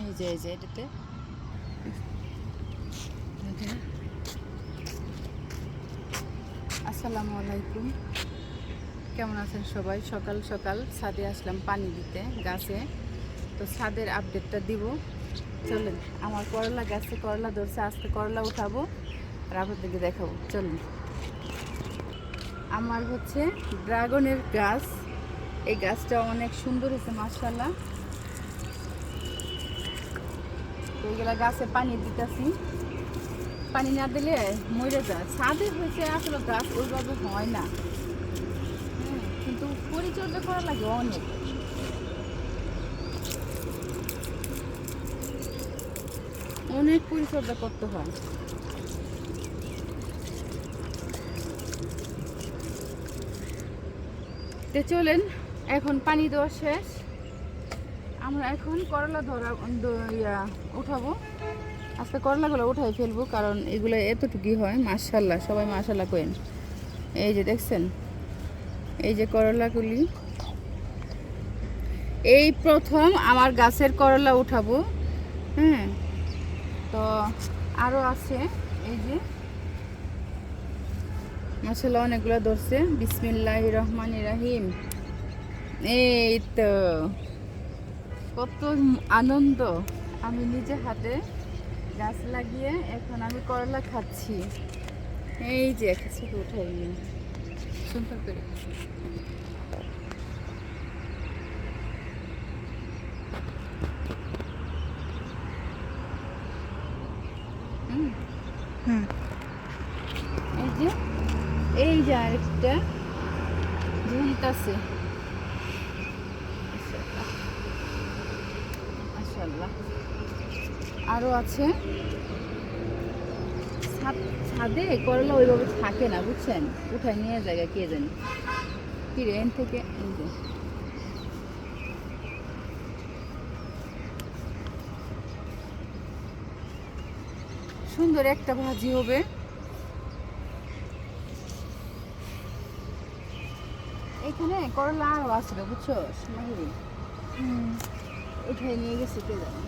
এই যে এটাতে। আসসালামু আলাইকুম। কেমন আছেন সবাই? সকাল সকাল ছাদে আসলাম পানি দিতে, গাছে। তো ছাদের আপডেটটা দিব। চলুন, আমার করলা গাছে করলা ধরছে, আজকে করলা উঠাবো, আর আপনাদেরকে দেখাবো। চলুন। আমার হচ্ছে ড্রাগনের গাছ। এই গাছটা অনেক সুন্দর হয়েছে মার্শাল্লাহ তো গাছে পানি দিতেছি। পানি না দিলে মরে যায়। ছাদে হয়েছে আসলে গাছ ওইভাবে হয় না। কিন্তু পরিচর্যা করা লাগে অনেক। অনেক পরিচর্যা করতে হয়। তো চলেন, এখন পানি দেওয়া শেষ। আমরা এখন করলা ধরা ইয়া, উঠাবো। আজকে করলাগুলো উঠাই ফেলব, কারণ এগুলো এতটুকুই হয়, মাশাল্লাহ, সবাই মাশাল্লাহ করেন। এই যে দেখছেন, এই যে করলাগুলি। এই প্রথম আমার গাছের করলা উঠাবো হ্যাঁ। তো আরও আছে, এই যে। মাসাল্লাহ অনেকগুলো ধরছে। বিসমিল্লাহ রহমান রাহিম। এই তো। কত আনন্দ। আমি নিজে হাতে গাছ লাগিয়ে এখন আমি করলা খাচ্ছি। এই যে ছবি উঠাই নিয়ে সুন্দর করে। এই যে এই যে আরেকটা ঝুলতাছে আরও আছে। ছাদে করলা ওইভাবে থাকে না, বুঝছেন? উঠায় নিয়ে জায়গা কে জানি? কি রে, এন থেকে সুন্দর একটা ভাজি হবে। এখানে করলা আরও আসবে বুঝছ? হুম। উঠাই নিয়ে গেছে কে জানে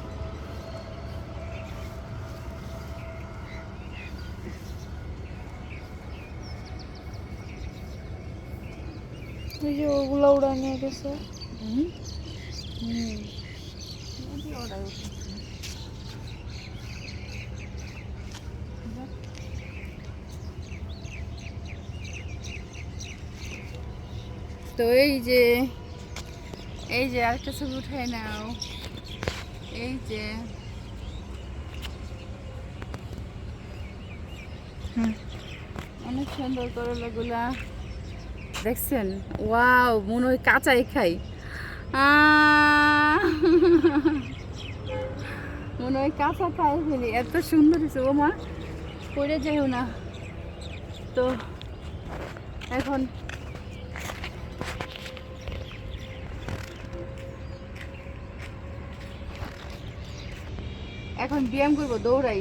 ওই যে ওগুলো উড়া নিয়ে গেছে হুম হুম নদী উঠেছে। তো এই যে এই যে আরেকটা ছবি উঠাই নাও। এই যে। অনেক সুন্দর করলাগুলা দেখছেন? ওয়াও মনে হয় কাঁচাই খাই! মনে হয় কাঁচা খাই ফেলি। এত সুন্দর হয়েছে ও মা। পড়ে যাইও না। তো এখন এখন ব্যায়াম করব দৌড়াই।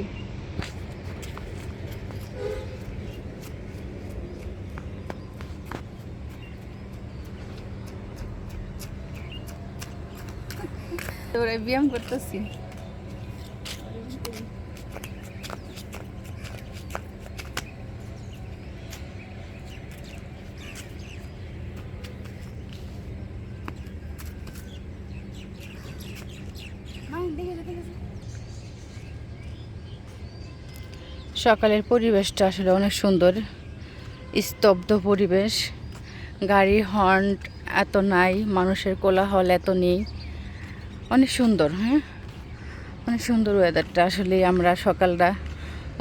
দৌড়াই ব্যায়াম করতেছি। সকালের পরিবেশটা আসলে অনেক সুন্দর। স্তব্ধ পরিবেশ। গাড়ির হর্ন এত নাই, মানুষের কোলাহল এত নেই। অনেক সুন্দর হ্যাঁ? অনেক সুন্দর ওয়েদারটা আসলে আমরা সকালটা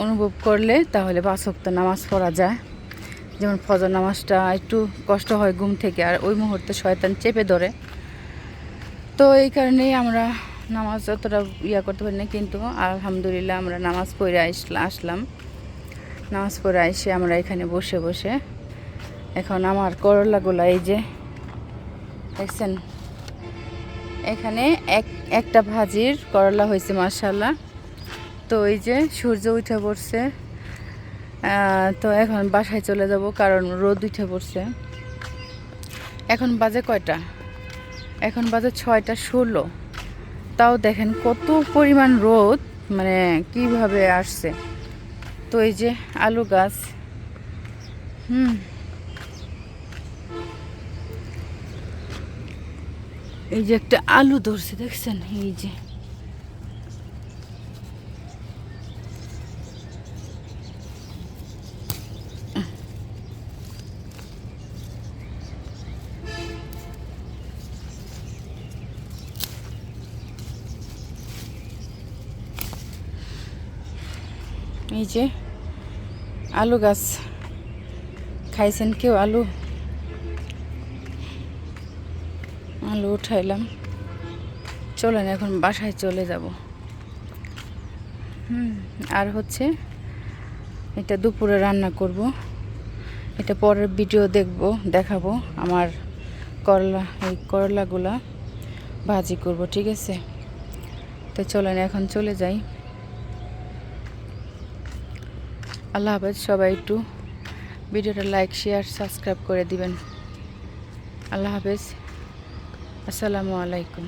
অনুভব করলে তাহলে ওয়াক্ত নামাজ পড়া যায়। যেমন ফজর নামাজটা একটু কষ্ট হয় ঘুম থেকে, আর ওই মুহূর্তে শয়তান চেপে ধরে। তো এই কারণেই আমরা নামাজ অতটা ইয়া করতে পারি না, কিন্তু আলহামদুলিল্লাহ আমরা নামাজ পড়ে আসলা আসলাম। নামাজ পড়ে আসে আমরা এখানে বসে বসে। এখন আমার করলাগুলা এই যে, দেখছেন? এখানে এক, একটা ভাজির করলা হয়েছে মার্শাল্লাহ তো এই যে সূর্য উঠে পড়ছে। তো এখন বাসায় চলে যাব, কারণ রোদ উঠে পড়ছে। এখন বাজে কয়টা? এখন বাজে ছয়টা ষোলো। তাও দেখেন কত পরিমাণ রোদ মানে কীভাবে আসছে। তো এই যে আলু গাছ। হুম। এই যে একটা আলু ধরছে দেখছেন? এই যে। এই যে আলু গাছ। খাইছেন কেউ আলু? আলু উঠাইলাম। চলেন, এখন বাসায় চলে যাব। হুম, আর হচ্ছে এটা দুপুরে রান্না করব। এটা পরের ভিডিও দেখব, দেখাবো আমার করলা, এই করলাগুলা ভাজি করব, ঠিক আছে? তো চলেন, এখন চলে যাই। আল্লাহ হাফেজ সবাই একটু ভিডিওটা লাইক শেয়ার সাবস্ক্রাইব করে দিবেন। আল্লাহ হাফেজ আসসালামু আলাইকুম।